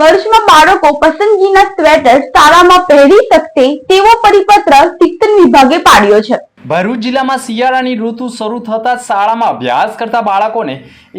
વર્ષમાં બાળકો પસંદગીના સ્વેટર શાળામાં પહેરી શકશે તેવો પરિપત્ર શિક્ષણ વિભાગે પાડ્યો છે. ભરૂચ જિલ્લામાં શિયાળાની ઋતુ શરૂ થતાં શાળામાં અભ્યાસ કરતા બાળકોને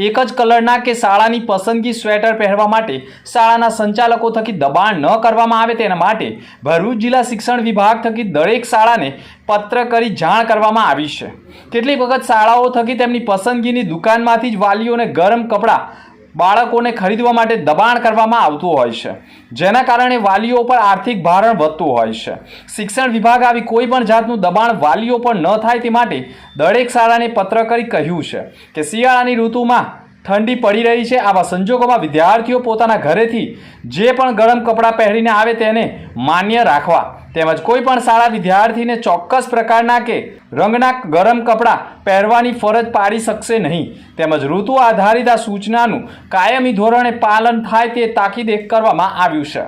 એક જ કલરના કે શાળાની પસંદગી સ્વેટર પહેરવા માટે શાળાના સંચાલકો થકી દબાણ ન કરવામાં આવે તેના માટે ભરૂચ જિલ્લા શિક્ષણ વિભાગ થકી દરેક શાળાને પત્ર કરી જાણ કરવામાં આવી છે. કેટલીક વખત શાળાઓ થકી તેમની પસંદગીની દુકાનમાંથી જ વાલીઓને ગરમ કપડાં બાળકોને ખરીદવા માટે દબાણ કરવામાં આવતું હોય છે. જેના કારણે વાલીઓ પર આર્થિક ભારણ વધતું હોય છે. શિક્ષણ વિભાગ આવી કોઈ પણ જાતનું દબાણ વાલીઓ પર ન થાય તે માટે દરેક શાળાને પત્ર કરી કહ્યું છે કે શિયાળાની ઋતુમાં ઠંડી પડી રહી છે. આવા સંજોગોમાં વિદ્યાર્થીઓ પોતાના ઘરેથી જે પણ ગરમ કપડાં પહેરીને આવે તેને માન્ય રાખવા તેમજ કોઈ પણ શાળા વિદ્યાર્થીને ચોક્કસ પ્રકારના કે રંગના ગરમ કપડાં પહેરવાની ફરજ પાડી શકશે નહીં. તેમજ ઋતુ આધારિત આ સૂચનાનું કાયમી ધોરણે પાલન થાય તે તાકીદ કરવામાં આવ્યું છે.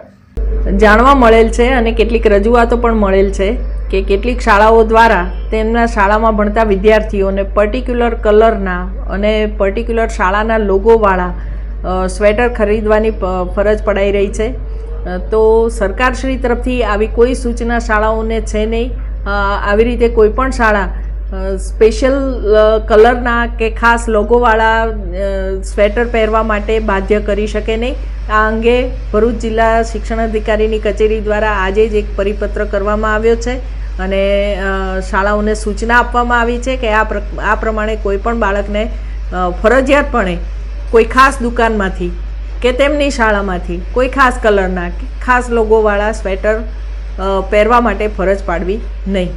જાણવા મળેલ છે અને કેટલીક રજૂઆતો પણ મળેલ છે. કે કેટલીક શાળાઓ દ્વારા તેમના શાળામાં ભણતા વિદ્યાર્થીઓને પર્ટિક્યુલર કલરના અને પર્ટિક્યુલર શાળાના લોગોવાળા સ્વેટર ખરીદવાની ફરજ પડાઈ રહી છે. તો સરકારશ્રી તરફથી આવી કોઈ સૂચના શાળાઓને છે નહીં? આવી રીતે કોઈ પણ શાળા સ્પેશિયલ કલરના કે ખાસ લોગોવાળા સ્વેટર પહેરવા માટે બાધ્ય કરી શકે નહીં? આ અંગે ભરૂચ જિલ્લા શિક્ષણ અધિકારીની કચેરી દ્વારા આજે જ એક પરિપત્ર કરવામાં આવ્યો છે. અને શાળાઓને સૂચના આપવામાં આવી છે કે આ આ પ્રમાણે કોઈ પણ બાળકને ફરજિયાતપણે કોઈ ખાસ દુકાનમાંથી કે તેમની શાળામાંથી કોઈ ખાસ કલરના ખાસ લોગોવાળા સ્વેટર પહેરવા માટે ફરજ પાડવી નહીં.